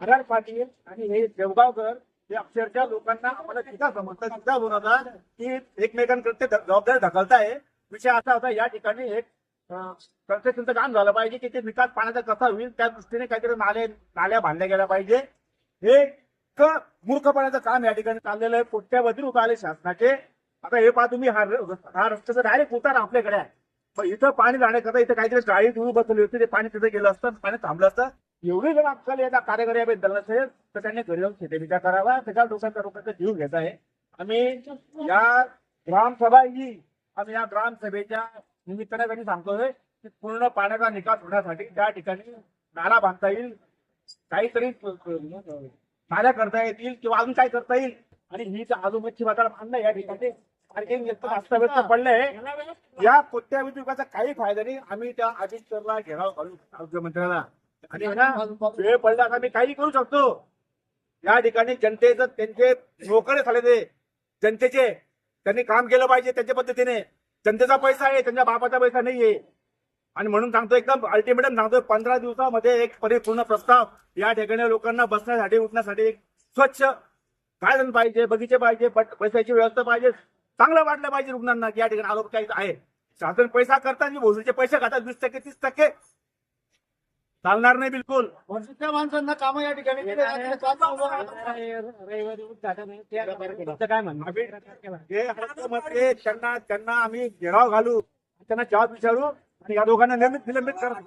R Patil आणि हे देवगावकर हे अक्षरशः लोकांना आम्हाला तिथं समजतं तिथं बनवता की एकमेकांकडे ते जबाबदारी ढकलताय. विषय असा होता या ठिकाणी एक कन्स्ट्रक्शनचं काम झालं पाहिजे की ते विकास पाण्याचा कसा होईल त्या दृष्टीने काहीतरी नाले नाल्या बांधल्या गेल्या पाहिजे. हे मूर्खपणाचं काम या ठिकाणी चाललेलं आहे. कोट्यावधी रुपये आले शासनाचे? आता हे पहा तुम्ही हा रस्त्याचं रस्त्याचा डायरेक्ट उतार आपल्याकडे आहे. पण इथं पाणी जाण्याकरता इथं काहीतरी गाडी तुम्ही बसवली होती ते पाणी तिथे गेलं असतं पाणी थांबलं असतं. एवढी जर अक्कल या कार्यकारी नसेल तर त्यांनी घरी जाऊन शेती विचार करावा त्याच्या डोक्याचा डोक्याचा जीव घेत आहे. आम्ही या ग्रामसभा ही आम्ही या ग्रामसभेच्या निमित्ताने त्यांनी सांगतोय की पूर्ण पाण्याचा निकाल होण्यासाठी त्या ठिकाणी नाला बांधता येईल. काहीतरी नाल्या करता येतील किंवा अजून काय करता येईल. आणि ही तर अजून मच्छी बाजार बांधणं या ठिकाणी. पडले या कोट्यावधी रुपयाचा काही फायदा नाही. आम्ही त्या अजित सरला घेराव घालू आरोग्यमंत्र्याला आणि ना वेळ पडला तर आम्ही काही करू शकतो. या ठिकाणी जनतेचं त्यांचे नोकरे झाले ते. जनतेचे त्यांनी काम केलं पाहिजे त्यांच्या पद्धतीने. जनतेचा पैसा आहे त्यांच्या बापाचा पैसा नाहीये. आणि म्हणून सांगतो एकदम अल्टिमेटम सांगतो पंधरा दिवसामध्ये एक परिपूर्ण प्रस्ताव या ठिकाणी लोकांना बसण्यासाठी उठण्यासाठी एक स्वच्छ गार्डन पाहिजे बगीचे पाहिजे पैशाची व्यवस्था पाहिजे. चांगलं वाटलं पाहिजे रुग्णांना या ठिकाणी आरोग्य काही आहे. शासन पैसा करतात आणि भोसरीचे पैसे खातात वीस टक्के तीस टक्के. चालणार नाही बिलकुल. वर्षाच्या माणसांना कामं या ठिकाणी त्या त्यांना त्यांना आम्ही घेराव घालू. त्यांना जबाब विचारू आणि या दोघांना निलंबित निलंबित करा.